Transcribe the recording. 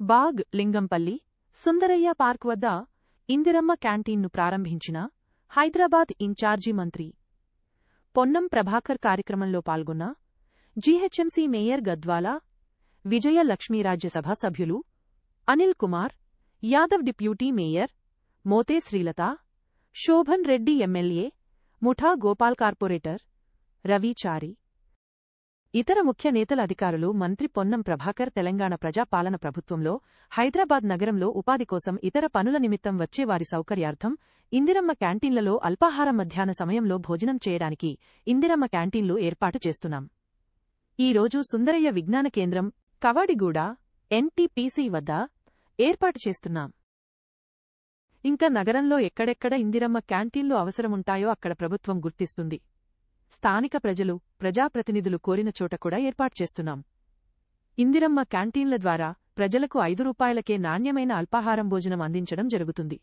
బాగ్ Lingampalli Sundarayya park వద్ద ఇందిరమ్మ క్యాంటీన్ను ప్రారంభించిన Hyderabad incharge మంత్రి పొన్నం ప్రభాకర్ కార్యక్రమంలో పాల్గొన్న జీహెచ్ఎంసీ మేయర్ గద్వాల విజయ లక్ష్మీరాజ్యసభ సభ్యులు Anil Kumar Yadav deputy mayor Mothe Srilatha Shobhan Reddy MLA Mutha Gopal corporator Ravichari ఇతర ముఖ్య నేతల అధికారులు మంత్రి పొన్నం ప్రభాకర్ తెలంగాణ ప్రజాపాలన ప్రభుత్వంలో హైదరాబాద్ నగరంలో ఉపాధి కోసం ఇతర పనుల నిమిత్తం వచ్చే వారి సౌకర్యార్థం ఇందిరమ్మ క్యాంటీన్లలో అల్పాహారం మధ్యాహ్న సమయంలో భోజనం చేయడానికి ఇందిరమ్మ క్యాంటీన్లు ఏర్పాటు చేస్తున్నాం. ఈ రోజు సుందరయ్య విజ్ఞాన కేంద్రం కవాడిగూడ ఎన్టీపీసీ వద్ద ఏర్పాటు చేస్తున్నాం. ఇంకా నగరంలో ఎక్కడెక్కడ ఇందిరమ్మ క్యాంటీన్లు అవసరముంటాయో అక్కడ ప్రభుత్వం గుర్తిస్తుంది. స్థానిక ప్రజలు ప్రజాప్రతినిధులు కోరిన చోట కూడా ఏర్పాటు చేస్తున్నాం. ఇందిరమ్మ క్యాంటీన్ల ద్వారా ప్రజలకు ఐదు రూపాయలకే నాణ్యమైన అల్పాహారం భోజనం అందించడం జరుగుతుంది.